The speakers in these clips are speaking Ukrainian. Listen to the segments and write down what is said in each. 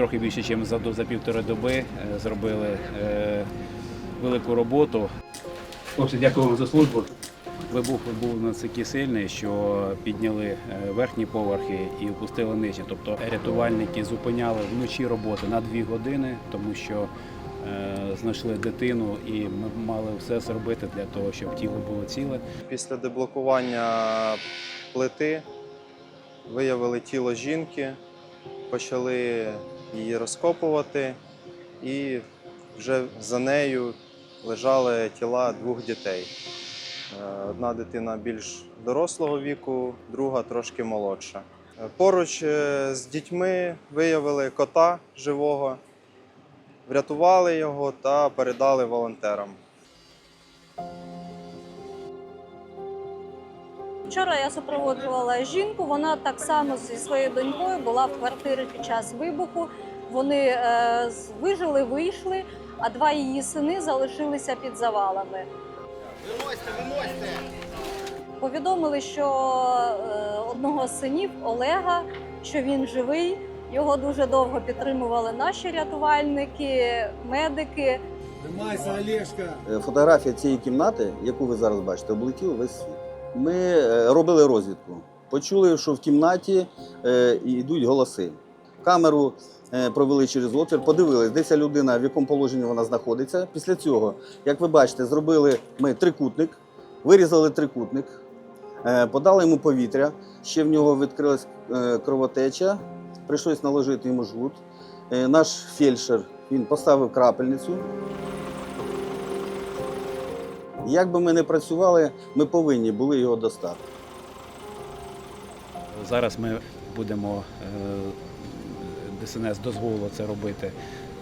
трохи більше, ніж за, за півтори доби е, зробили е, велику роботу. Хлопці, дякую вам за службу. Вибух був настільки сильний, що підняли е, верхні поверхи і опустили нижні. Тобто рятувальники зупиняли вночі роботи на дві години, тому що е, знайшли дитину і ми мали все зробити для того, щоб тіло було ціле. Після деблокування плити виявили тіло жінки, почали її розкопувати, і вже за нею лежали тіла двох дітей. Е, Одна дитина більш дорослого віку, друга трошки молодша. Е, Поруч е, з дітьми виявили кота живого, врятували його та передали волонтерам. Вчора я супроводжувала жінку. Вона так само зі своєю донькою була в квартирі під час вибуху. Вони е, вижили, вийшли, а два її сини залишилися під завалами. Повідомили, що е, одного з синів Олега, що він живий. Його дуже довго підтримували наші рятувальники, медики. Тримайся, Олешка. Е, Фотографія цієї кімнати, яку ви зараз бачите, облетіла весь світ. Ми е, робили розвідку. Почули, що в кімнаті е, йдуть голоси. Камеру е, провели через отвір, подивились, де ця людина, в якому положенні вона знаходиться. Після цього, як ви бачите, зробили ми трикутник, вирізали трикутник, подали йому повітря. Ще в нього відкрилась кровотеча, прийшлось наложити йому жгут. Наш фельдшер він поставив крапельницю. Як би ми не працювали, ми повинні були його достати. Зараз ми будемо е, ДСНС дозволило це робити,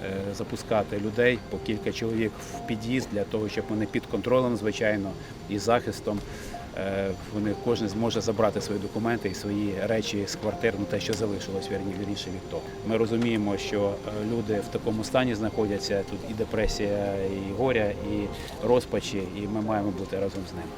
е, запускати людей по кілька чоловік в під'їзд для того, щоб вони під контролем, звичайно, і захистом. Е, вони кожен зможе забрати свої документи і свої речі з квартир, ну те, що залишилось вірніше від того. Ми розуміємо, що е, люди в такому стані знаходяться. Тут і депресія, і горя, і розпачі, і ми маємо бути разом з ними.